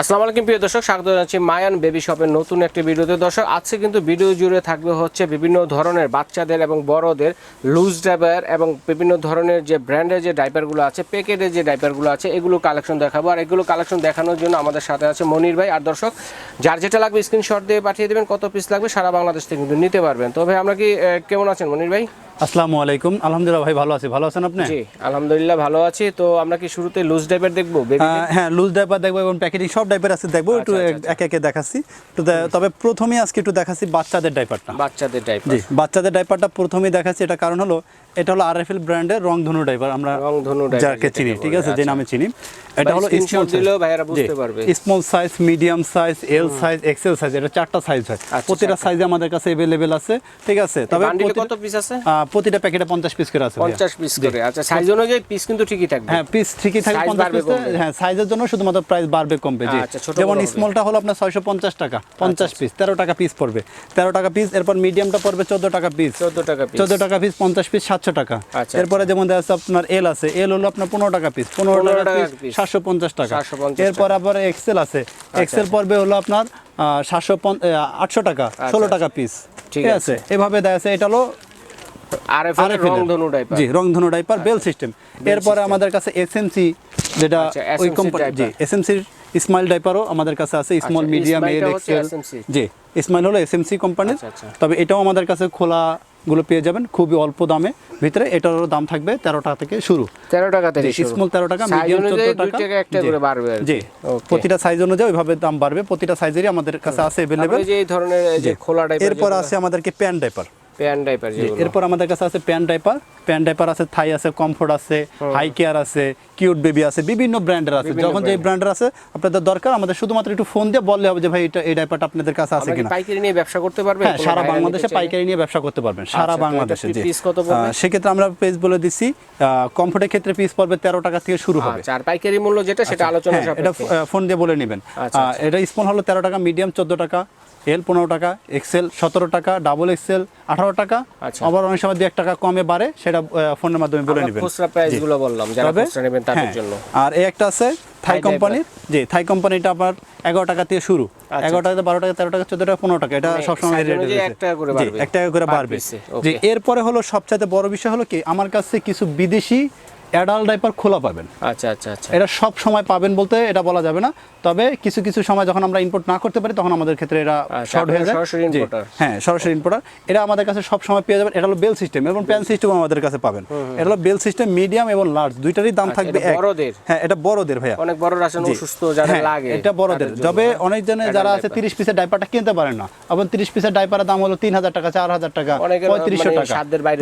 আসসালামু আলাইকুম, প্রিয় দর্শক, স্বাগত জানাচ্ছি মায়ান বেবি শপের নতুন একটি ভিডিওতে। দর্শক, আজকে কিন্তু ভিডিও জুড়ে থাকবে হচ্ছে বিভিন্ন ধরনের বাচ্চাদের এবং বড়দের লুজ ডাইপার এবং বিভিন্ন ধরনের যে ব্র্যান্ডের যে ডাইপারগুলো আছে প্যাকেটের যে ডাইপারগুলো আছে, এগুলো কালেকশন দেখাবো। আর এগুলো কালেকশন দেখানোর জন্য আমাদের সাথে আছে মনির ভাই। আর দর্শক, যার যেটা লাগবে স্ক্রিনশট দিয়ে পাঠিয়ে দেবেন, কত পিস লাগবে, সারা বাংলাদেশ থেকে কিন্তু নিতে পারবেন। তবে আমরা কি কেমন আছেন মনির ভাই? আসসালামু আলাইকুম। আলহামদুলিল্লাহ ভাই ভালো আছি। ভালো আছেন আপনি? জি আলহামদুলিল্লাহ ভালো আছি। তো আমরা কি শুরুতে লুজ ডাইপার দেখব? হ্যাঁ লুজ ডাইপার দেখব এবং প্যাকেটিং সব ডাইপার আছে দেখব। একটু এক একে একে দেখাচ্ছি। তো তবে প্রথমেই আজকে একটু দেখাচ্ছি বাচ্চাদের ডাইপারটা বাচ্চাদের ডাইপার জি বাচ্চাদের ডাইপারটা প্রথমেই দেখাচ্ছি। এটা কারণ হলো এটা হলো আরএফএল ব্র্যান্ডের রংধনু ডাইপার আমরা রংধনু diaper যাকে যেটাকে চিনি বলে, ঠিক আছে যে আচ্ছা। নামে চিনি এটা হলো screenshot দিলেও ভাইয়ারা বুঝতে পারবে। Small size medium size L size XL size এটা চারটা সাইজ হয় আচ্ছা, প্রতিটা সাইজে আমাদের কাছে अवेलेबल আছে ঠিক আছে তবে বান্ডিলে প্রতিটা- কত পিস আছে আহ, প্রতিটা প্যাকেটে পঞ্চাশ পিস করে আছে ভাইয়া। পঞ্চাশ পিস করে আচ্ছা সাইজ অনুযায়ী পিস কিন্তু ঠিকই থাকবে হ্যাঁ পিস ঠিকই থাকে Size পঞ্চাশ বাড়বে পিস কমবে। হ্যাঁ সাইজের জন্য শুধুমাত্র প্রাইস বাড়বে কমবে জি আচ্ছা, ছোট যেমন বড় হবে। স্মলটা হলো আপনার ছয়শো পঞ্চাশ টাকা পঞ্চাশ পিস তেরো টাকা পিস পড়বে তেরো টাকা পিস এরপর মিডিয়ামটা পড়বে চোদ্দ টাকা পিস চোদ্দ টাকা পিস চোদ্দ টাকা পিস পঞ্চাশ পিস সাতশো টাকা। আচ্ছা, এরপরে যেমন দেখা যাচ্ছে আপনার এল আছে এল হলো আপনার পনেরো টাকা পিস পনেরো টাকা পিস সাতশো পঞ্চাশ টাকা। এরপর আবার এক্সেল আছে। এক্সেল পড়বে হলো আপনার সাতশো আটশো টাকা ষোলো টাকা পিস আচ্ছা, ঠিক আছে। এভাবে দেখা যাচ্ছে এটা হলো আর এফ RFL রং ধনু ডাইপার জি রংধনু ডাইপার বেল সিস্টেম এরপরে আমাদের কাছে এসএমসি যেটা আচ্ছা, ওই SMC কোম্পানি জি diaper। এসএমসির স্মাইল ডাইপারও আমাদের কাছে আছে স্মল আচ্ছা, মিডিয়াম Smile এল টা হচ্ছে এক্সেল জি স্মাইল হলো এসএমসি কোম্পানির আচ্ছা, আচ্ছা। তবে এটাও আমাদের কাছে খোলা গুলো পেয়ে যাবেন খুবই অল্প দামে। ভিতরে এটারও দাম থাকবে তেরো টাকা থেকে শুরু। তেরো টাকা থেকে স্মল তেরো টাকা মিডিয়াম চোদ্দ টাকা একটা করে বাড়বে। জি. প্রতিটা সাইজ অনুযায়ী ওইভাবে দাম বাড়বে। প্রতিটা সাইজেরই আমাদের কাছে আছে অ্যাভেলেবেল যে এই ধরনের এই যে খোলা ডাইপার এরপর আছে আমাদেরকে প্যান ডাইপার প্যান ডাইপার এরপর আমাদের কাছে আছে প্যান ডাইপার। প্যান ডাইপার আছে থাই আছে কমফোর্ট আছে হাই কেয়ার আছে কিউট বেবি আছে বিভিন্ন ব্র্যান্ডের আছে। যখন যে ব্র্যান্ডের। আছে আপনাদের দরকার আমাদের শুধুমাত্র একটু ফোন দিয়ে বললে হবে যে ভাই এটা এই ডাইপারটা আপনাদের কাছে আছে কিনা? পাইকারি নিয়ে ব্যবসা করতে পারবে হ্যাঁ সারা বাংলাদেশে পাইকারি নিয়ে ব্যবসা করতে পারবেন সারা আচ্ছা, বাংলাদেশে জি? সেক্ষেত্রে আমরা পেজ বলে দিচ্ছি কমফোর্টের ক্ষেত্রে পিস পড়বে তেরো টাকা থেকে শুরু হবে। আচ্ছা আর পাইকারি মূল্য যেটা সেটা আলোচনা হ্যাঁ এটা ফোন দিয়ে বলে নেবেন। আচ্ছা, এটা স্মল হলো তেরো টাকা মিডিয়াম চোদ্দ টাকা এল পনেরো টাকা এক্সেল সতেরো টাকা ডাবল এক্সেল আঠারো টাকা। আচ্ছা। আবার অনেক সময় দু এক টাকা কমে বাড়ে সেটা ফোনের মাধ্যমে বলে নেবেন। খুচরা প্রাইসগুলো বললাম যারা খুচরা নেবেন তাদের হ্যাঁ, জন্য। আর এই একটা আছে থাই কোম্পানির যে থাই কোম্পানিটা আবার এগারো টাকা থেকে শুরু। আচ্ছা। এগারো টাকা বারো টাকা তেরো টাকা চোদ্দ টাকা পনেরো টাকা। এটা মানে সবসময় রেট এক টাকা করে বাড়বে। okay. এরপরে হলো সবচাইতে বড় বিষয় হলো কি? আমার কাছে কিছু বিদেশি অ্যাডাল্ট ডাইপার খোলা পাবেন। আচ্ছা আচ্ছা আচ্ছা। এটা সব সময় পাবেন বলতে এটা বলা যাবে না। তবে কিছু কিছু সময় যখন আমরা ইম্পোর্ট না করতে পারি তখন আমাদের ক্ষেত্রে এটা আচ্ছা, শর্ট হয়ে যায়। সরাসরি হ্যাঁ সরাসরি ইম্পোর্টার এটা আমাদের কাছে সব সময় পেয়ে যাবেন। এটা হলো বেল সিস্টেম এবং প্যান সিস্টেম আমাদের কাছে পাবেন। এটা হলো বেল সিস্টেম মিডিয়াম এবং লার্জ দুইটারই দাম আচ্ছা, থাকবে এক। বড়দের? হ্যাঁ এটা বড়দের ভাইয়া। অনেক বড় অসুস্থ যাদের হ্যাঁ, লাগে এটা বড়দের। তবে অনেক জনে যারা আছে diaper। তিরিশ পিসের ডাইপারটা কিনতে পারে না। এবং তিরিশ পিসের ডাইপারের দাম হলো তিন হাজার টাকা চার হাজার টাকা অনেকের পঁয়ত্রিশশো মানে টাকা।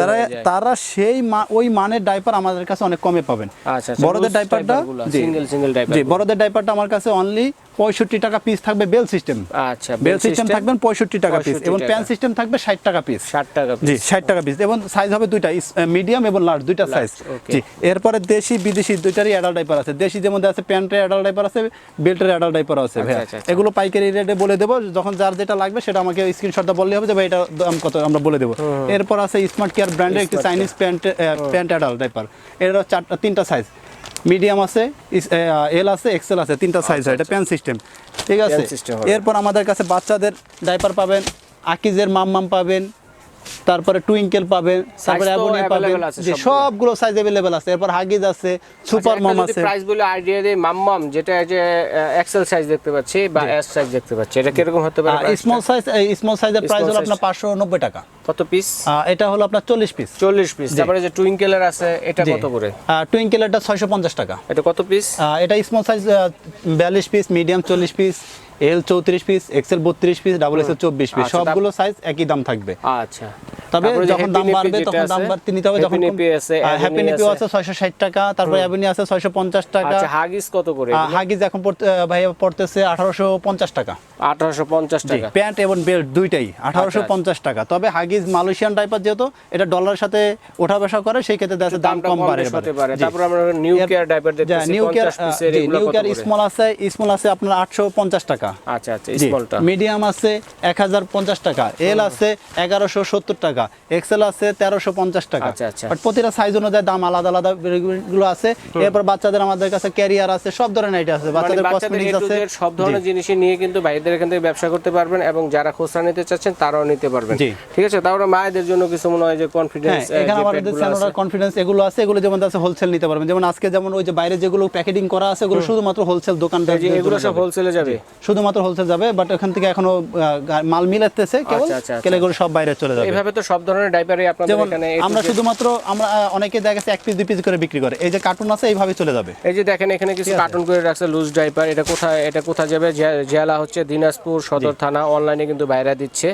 তারা তারা সেই ওই মানের ডাইপার আমাদের কাছে অনেক কমে পাবেন। আচ্ছা, আচ্ছা, বড়দের ডাইপারটা সিঙ্গেল সিঙ্গেল জি। বড়দের ডাইপারটা আমার কাছে অনলি পঁয়ষট্টি টাকা পিস থাকবে বেল সিস্টেম আচ্ছা বেল সিস্টেম থাকবেন পঁয়ষট্টি টাকা পিস এবং। প্যান সিস্টেম থাকবে ষাট টাকা পিস ষাট টাকা জি ষাট টাকা পিস এবং সাইজ হবে দুইটা মিডিয়াম এবং লার্জ দুইটা সাইজ জি এরপরে দেশি বিদেশি দুইটারই অ্যাডাল্ট ডাইপার আছে। দেশি যেমন আছে প্যান্টের অ্যাডাল্ট ডাইপার আছে বেল্টের অ্যাডাল্ট ডাইপার আছে ভাইয়া। আচ্ছা, আচ্ছা। এগুলো পাইকারি রেটে বলে দেবো যখন যার যেটা লাগবে সেটা আমাকে স্ক্রিনশটটা বললে হবে যে ভাই এটা দাম কত আমরা বলে দেবো। এরপর আছে স্মার্ট কেয়ার ব্র্যান্ডের একটি Chinese pant pant adult diaper এর চারটা তিনটা সাইজ মিডিয়াম আছে এল আছে এক্সেল আছে তিনটা সাইজ হয় এটা প্যান সিস্টেম ঠিক আছে? এরপর আমাদের কাছে বাচ্চাদের ডাইপার পাবেন আকিজের মাম মাম পাবেন তারপরে টুইঙ্কেল পাবেন তারপরে তো অ্যাবনি পাবেন available আছে যে সবগুলো। সবগুলো সাইজ अवेलेबल আছে এরপর হাগিজ আছে সুপার মম আছে প্রাইস বলে আইডিয়া দেই মাম্মাম যেটা যে এক্সেল সাইজ দেখতে পাচ্ছি বা এস সাইজ দেখতে পাচ্ছি এটা কিরকম হতে পারে price টা? স্মল সাইজ স্মল সাইজের প্রাইস হলো size। আপনার পাঁচশো নব্বই টাকা কত পিস আহ, এটা হলো আপনার চল্লিশ পিস চল্লিশ পিস তারপরে যে টুইঙ্কেলের আছে এটা কত করে টুইঙ্কেল এটা ছয়শো পঞ্চাশ টাকা এটা কত পিস আহ, এটা স্মল সাইজ বিয়াল্লিশ পিস মিডিয়াম চল্লিশ পিস L চৌত্রিশ পিস এক্সেল বত্রিশ পিস ডাবল এক্সেল চব্বিশ পিস আচ্ছা, সবগুলো সাইজ একই দাম থাকবে। আচ্ছা। তবে যখন দাম বাড়বে তখন দাম বাড়তে নিতে হবে যখন হ্যাপি Ebony আছে। আছে ছয়শো ষাট টাকা তারপর অ্যাভিনি আছে ছয়শো পঞ্চাশ টাকা। আচ্ছা হাগিস কত করে হাগিজ এখন ভাইয়া পড়তেছে আঠারোশো পঞ্চাশ টাকা। আঠারোশো পঞ্চাশ টাকা। প্যান্ট এবং বেল্ট দুইটাই আঠারোশো পঞ্চাশ টাকা। তবে হাগিজ মালয়েশিয়ান টাইপার যেহেতু এটা ডলারের সাথে ওঠা বসা করে সেই ক্ষেত্রে দেখা দাম কম বাড়ে পারে। তারপর আমরা নিউ কেয়ার ডাইপার দেখতেছি নিউ কেয়ার 50 পিসের এগুলো নিউ কেয়ার স্মল আছে স্মল আছে আপনার আটশো পঞ্চাশ টাকা। আচ্ছা আচ্ছা স্মলটা মিডিয়াম আছে এক হাজার পঞ্চাশ টাকা এল আছে এগারোশো সত্তর টাকা। টাকা। এক্সেল আছে তেরোশো পঞ্চাশ টাকা। আচ্ছা, আচ্ছা। বাট প্রতিটা সাইজ অনুযায়ী দাম আলাদা আলাদা গুলো আছে। এরপর বাচ্চাদের আমাদের কাছে ক্যারিয়ার আছে সব ধরনের আইটেম আছে। মানে বাচ্চাদের কসমেটিক্স আছে। সব ধরনের জিনিসই নিয়ে কিন্তু বাইরেদের এখান থেকে ব্যবসা করতে পারবেন এবং যারা খুচরা নিতে চাচ্ছেন তারাও নিতে পারবেন। ঠিক আছে? তারপরে মায়েদের জন্য কিছু মনে হয় যে হ্যাঁ কনফিডেন্স এখানে আমাদের স্যানোডার কনফিডেন্স এগুলো আছে এগুলো যেমন আছে হোলসেল নিতে পারবেন। যেমন আজকে যেমন ওই যে বাইরে যেগুলো প্যাকেটিং করা আছে ওগুলো শুধুমাত্র হোলসেল দোকানদার যে এগুলো সব হোলসেলে যাবে? শুধুমাত্র হোলসেল যাবে বাট ওখান থেকে এখনও আহ, মাল মিলাতেছে কেবল আচ্ছা, আচ্ছা, কেলে এগুলো সব বাইরে চলে যাবে। এইভাবে তো সব ধরনের ডাইপারই আপনাদের এখানে আমরা শুধুমাত্র আমরা অনেকে দেখা গেছে এক পিস দুই পিস করে বিক্রি করে। এই যে কার্টুন আছে এইভাবে চলে যাবে। এই যে দেখেন এখানে কিছু কার্টুন করে রাখছে লুজ ডাইপার এটা কোথায় এটা কোথায় যাবে? জেলা হচ্ছে দিনাজপুর সদর থানা অনলাইনে কিন্তু বাইরে দিচ্ছে।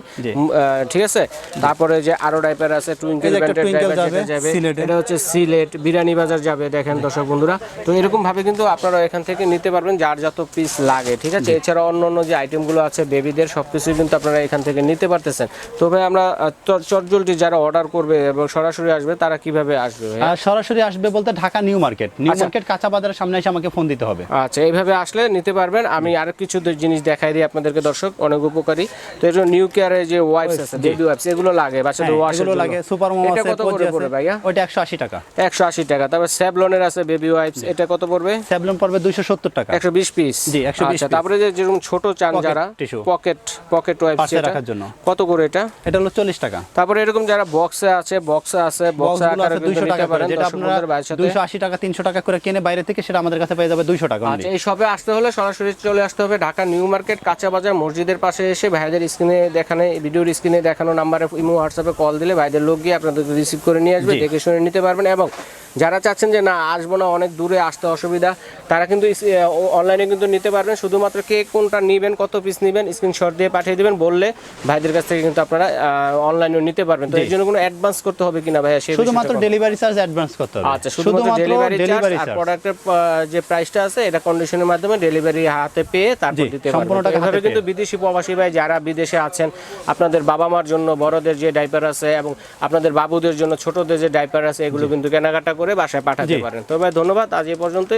ঠিক আছে? তারপরে যে আরও ডাইপার আছে টুইঙ্কেল এই ব্র্যান্ডের ডাইপার যাবে, এটা হচ্ছে সিলেট বিরানি বাজার যাবে দেখেন দর্শক বন্ধুরা। তো এরকম ভাবে কিন্তু আপনারা এখান থেকে নিতে পারবেন যার যত পিস লাগে ঠিক আছে? এছাড়া অন্য অন্য যে আইটেমগুলো আছে বেবিদের সবকিছু কিন্তু আপনারা এখান থেকে নিতে পারতেছেন। তবে আমরা চট- চটজলটি যারা অর্ডার করবে এবং সরাসরি আসবে তারা কীভাবে আসবে সরাসরি আসবে বলতে ঢাকা নিউ মার্কেট। নিউ আচ্ছা। মার্কেট কাঁচা বাজারের সামনে এসে আমাকে ফোন দিতে হবে। আচ্ছা এইভাবে আসলে নিতে পারবেন। আমি আরও কিছু জিনিস দেখাই দিই আপনাদেরকে দর্শক অনেক উপকারী। তো এর নিউ কেয়ারের যে ওয়াইপস আছে বেবি ওয়াইপস এগুলো লাগে বাচ্চাদের হ্যাঁ, ওয়াশের এগুলো লাগে। সুপার মম আছে কত করে পড়বে ভাইয়া? একশো আশি টাকা। একশো আশি টাকা। তারপর স্যাভলনের আছে বেবি ওয়াইপস এটা কত পড়বে? স্যাবলন পড়বে দুইশো সত্তর টাকা। একশো বিশ পিস জি, 120 আচ্ছা তারপরে যে যেরকম ছোট চান যারা পকেট পকেট ওয়াইপস পাশে রাখার জন্য। কত করে এটা? এটা হলো চল্লিশ টাকা। তারপরে এরকম যারা বক্সে আছে বক্সে আছে বক্সে আকারে আছে কিন্তু দুইশো নিতে টাকা করে যেটা আপনারা বন্ধুদের ভাইয়ের সাথে দুইশো আশি টাকা তিনশো টাকা করে কিনে বাইরে থেকে সেটা আমাদের কাছে পেয়ে যাবে দুইশো টাকা only। আচ্ছা এই শপে আসতে হলে সরাসরি চলে আসতে হবে ঢাকা নিউ মার্কেট কাঁচা বাজার মসজিদের পাশে এসে ভাইদের স্ক্রিনে দেখানো ভিডিওর স্ক্রিনে দেখানো নাম্বারে ইমো হোয়াটসঅ্যাপে কল দিলে ভাইদের লোক গিয়ে আপনাদের রিসিভ করে নিয়ে আসবে দেখে শুনে নিতে পারবেন এবং যারা চাচ্ছেন যে না আসব না অনেক দূরে আসতে অসুবিধা তারা কিন্তু অনলাইনে কিন্তু নিতে পারবেন। শুধুমাত্র কে কোনটা নেবেন কত পিস নেবেন স্ক্রিনশট দিয়ে পাঠিয়ে দেবেন বললে ভাইদের কাছ থেকে কিন্তু আপনারা অনলাইনেও নিতে পারবেন। তো এই জন্য কোনো অ্যাডভান্স করতে হবে কিনা ভাইয়া সেই শুধুমাত্র ডেলিভারি চার্জ অ্যাডভান্স করতে হবে। আচ্ছা শুধুমাত্র ডেলিভারি চার্জ আর প্রোডাক্টের যে প্রাইসটা আছে এটা কন্ডিশনের মাধ্যমে ডেলিভারি হাতে পেয়ে তারপর দিতে সম্পূর্ণ পারবেন। টাকা এভাবে কিন্তু বিদেশি প্রবাসী ভাই যারা বিদেশে আছেন আপনাদের বাবা মার জন্য বড়দের যে ডাইপার আছে এবং আপনাদের বাবুদের জন্য ছোটদের যে ডাইপার আছে এগুলো কিন্তু কেনাকাটা করে বাসায় পাঠাতে পারেন। তবে ভাই ধন্যবাদ। আজ এ পর্যন্ত